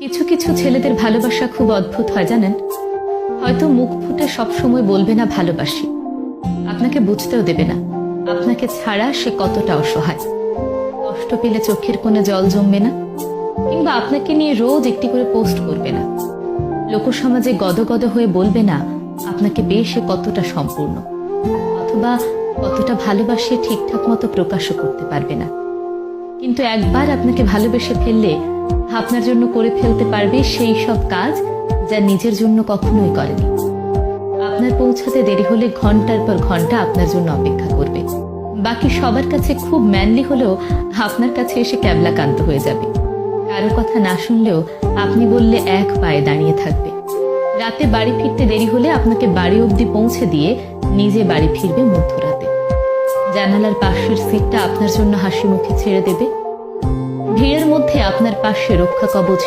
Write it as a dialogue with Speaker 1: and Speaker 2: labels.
Speaker 1: কিছু কিছু ছেলেদের ভালোবাসা খুব অদ্ভুত হয়, জানেন? হয়তো মুখ ফুটে সবসময় বলবে না ভালোবাসি। আপনাকে বুঝতেও দেবে না। আপনাকে ছাড়া সে কতটা অসহায়। কষ্ট পেলে চোখের কোণে জল জমবে না, কিংবা আপনাকে নিয়ে রোজ একটি করে পোস্ট করবে না। লোকসমাজে গদগদ হয়ে বলবে না, আপনাকে পেয়ে সে কতটা সম্পূর্ণ। অথবা কতটা ভালোবাসে ঠিকঠাক মতো প্রকাশও করতে পারবে না। কিন্তু একবার আপনাকে ভালোবেসে ফেললে আপনার জন্য করে ফেলতে পারবে সেই সব কাজ যা নিজের জন্য কখনোই করেনি। আপনার পৌঁছাতে দেরি হলে ঘণ্টার পর ঘণ্টা আপনার জন্য অপেক্ষা করবে। বাকি সবার কাছে খুব ম্যানলি হলেও আপনার কাছে এসে ক্যাবলাকান্ত হয়ে যাবে। কারও কথা না শুনলেও আপনি বললে এক পায়ে দাঁড়িয়ে থাকবে। রাতে বাড়ি ফিরতে দেরি হলে আপনাকে বাড়ি অবধি পৌঁছে দিয়ে নিজে বাড়ি ফিরবে মধ্যরাতে। জানালার পাশের সিটটা আপনার জন্য হাসি মুখে ছেড়ে দেবে। ভিড়ের মধ্যে আপনার পাশে রক্ষা কবচ